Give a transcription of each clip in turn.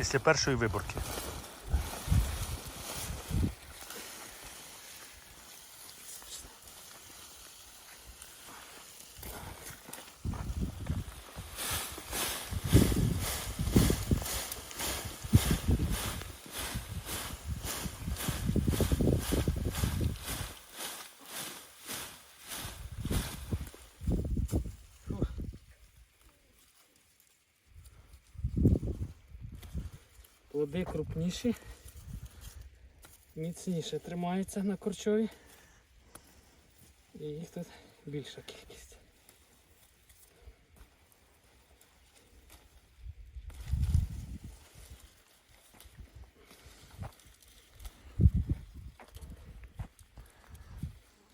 Після першої виборки. Плоди крупніші, міцніше тримаються на корчові. І їх тут більша кількість.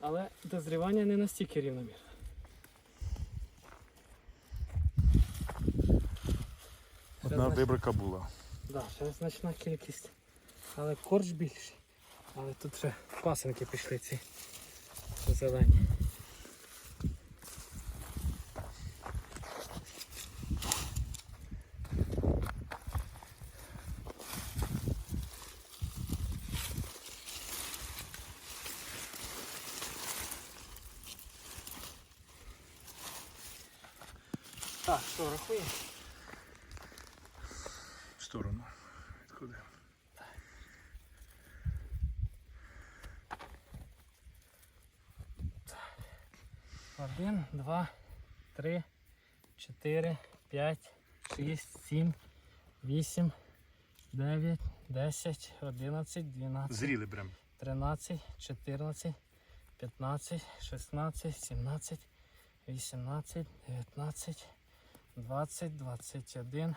Але дозрівання не настільки рівномірне. Одна виборка була. Да, ще значна кількість. Але корч більший. Але тут вже пасенки пішли ці зелені. Так, що рахуємо? Сторону. Відходи. Один, два, три, чотири, п'ять, шість, сім, вісім, дев'ять, десять, одинадцять, дванадцять, Зріли чотирнадцять, п'ятнадцять, шістнадцять, сімнадцять, вісімнадцять, дев'ятнадцять, двадцять, двадцять один,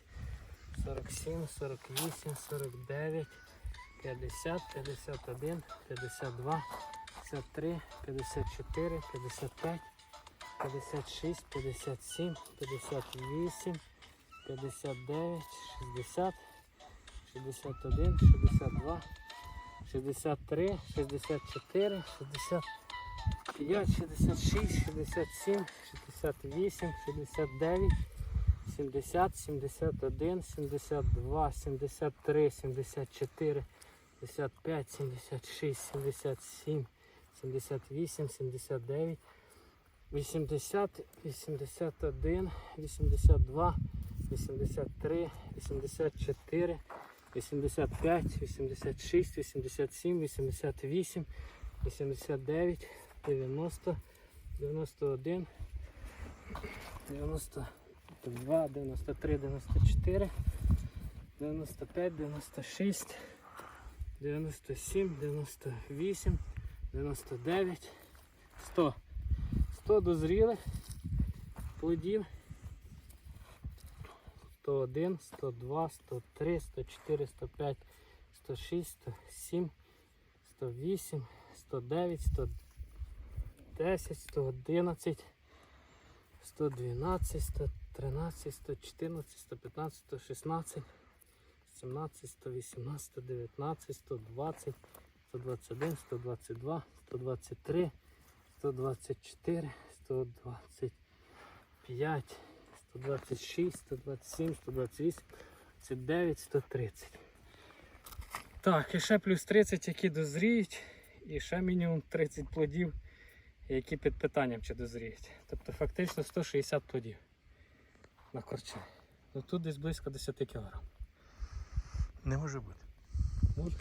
47, 48, 49, 50, 51, 52, 53, 54, 55, 56, 57, 58, 59, 60, 61, 62, 63, 64, 65, 66, 67, 68, 69, 70, 71, 72, 73, 74, 75, 76, 77, 78, 79, 80, 81, 82, 83, 84, 85, 86, 87, 88, 89, 90, 91, 92, 93, 94, 95, 96, 97, 98, 99, 100. 100 дозрілих плодів. 101, 102, 103, 104, 105, 106, 107, 108, 109, 110, 111, 112, 113, 114, 115, 116, 17, 118, 119, 120, 121, 122, 123, 124, 125, 126, 127, 128, 129, 130. Так, і ще плюс 30, які дозріють, і ще мінімум 30 плодів, які під питанням чи дозріють. Тобто фактично 160 плодів на корчі. Ну тут десь близько 10 кг. Не може бути. Може?